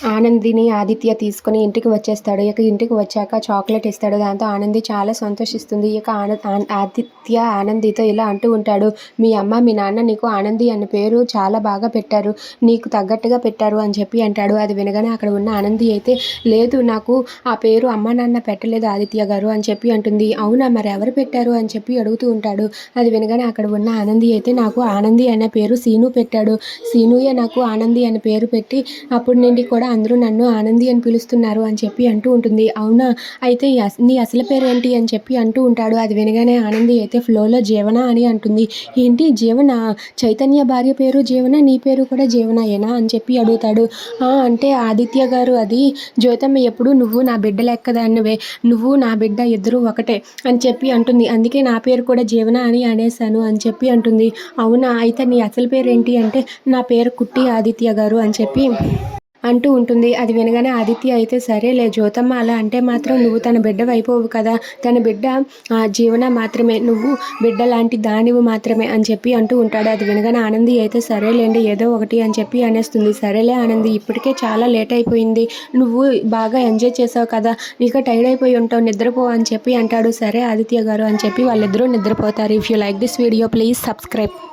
ఆనందిని ఆదిత్య తీసుకొని ఇంటికి వచ్చేస్తాడు. ఇక ఇంటికి వచ్చాక చాక్లెట్ ఇస్తాడు. దాంతో ఆనంది చాలా సంతోషిస్తుంది. ఇక ఆన ఆదిత్య ఆనందితో ఇలా అంటూ ఉంటాడు. మీ అమ్మ మీ నాన్న నీకు ఆనంది అనే పేరు చాలా బాగా పెట్టారు. నీకు తగ్గట్టుగా పెట్టారు అని చెప్పి అంటాడు. అది వినగానే అక్కడ ఉన్న ఆనంది అయితే లేదు నాకు ఆ పేరు అమ్మ నాన్న పెట్టలేదు ఆదిత్య గారు అని చెప్పి అంటుంది. అవునా మరి ఎవరు పెట్టారు? అని చెప్పి అడుగుతూ ఉంటాడు. అది వినగానే అక్కడ ఉన్న ఆనంది అయితే నాకు ఆనంది అనే పేరు సీను పెట్టాడు. సీనుయే నాకు ఆనంది అనే పేరు పెట్టి అప్పుడు నుండి కూడా అందరూ నన్ను ఆనంది అని పిలుస్తున్నారు అని చెప్పి అంటూ ఉంటుంది. అవునా? అయితే నీ అసలు పేరు ఏంటి అని చెప్పి అంటూ ఉంటాడు. అది వినగానే ఆనంది అయితే ఫ్లోలో జీవన అని అంటుంది. ఏంటి? జీవన? చైతన్య భార్య పేరు జీవన నీ పేరు కూడా జీవనయేనా అని చెప్పి అడుగుతాడు. అంటే ఆదిత్య గారు అది. జ్యోతమ్మ ఎప్పుడు నువ్వు నా బిడ్డ లెక్కదానివే. నువ్వు నా బిడ్డ ఇద్దరు ఒకటే అని చెప్పి అంటుంది. అందుకే నా పేరు కూడా జీవన అని అనేసాను అని చెప్పి అంటుంది. అవునా? అయితే నీ అసలు పేరు ఏంటి అంటే నా పేరు కుట్టి ఆదిత్య గారు అని చెప్పి అంటూ ఉంటుంది. అది వినగానే ఆదిత్య అయితే సరేలే జ్యోతమ్మ అలా అంటే మాత్రం నువ్వు తన బిడ్డ అయిపోవు కదా. తన బిడ్డ ఆ, జీవన మాత్రమే. నువ్వు బిడ్డ లాంటి దానివి మాత్రమే అని చెప్పి అంటూ ఉంటాడు. అది వినగానే ఆనంది అయితే సరేలేండి ఏదో ఒకటి అని చెప్పి అనేస్తుంది. సరేలే ఆనంది ఇప్పటికే చాలా లేట్ అయిపోయింది. నువ్వు బాగా ఎంజాయ్ చేసావు కదా. ఇక టైర్డ్ అయిపోయి ఉంటావు నిద్రపో అని చెప్పి అంటాడు. సరే ఆదిత్య గారు అని చెప్పి వాళ్ళిద్దరూ నిద్రపోతారు. If you like this video please subscribe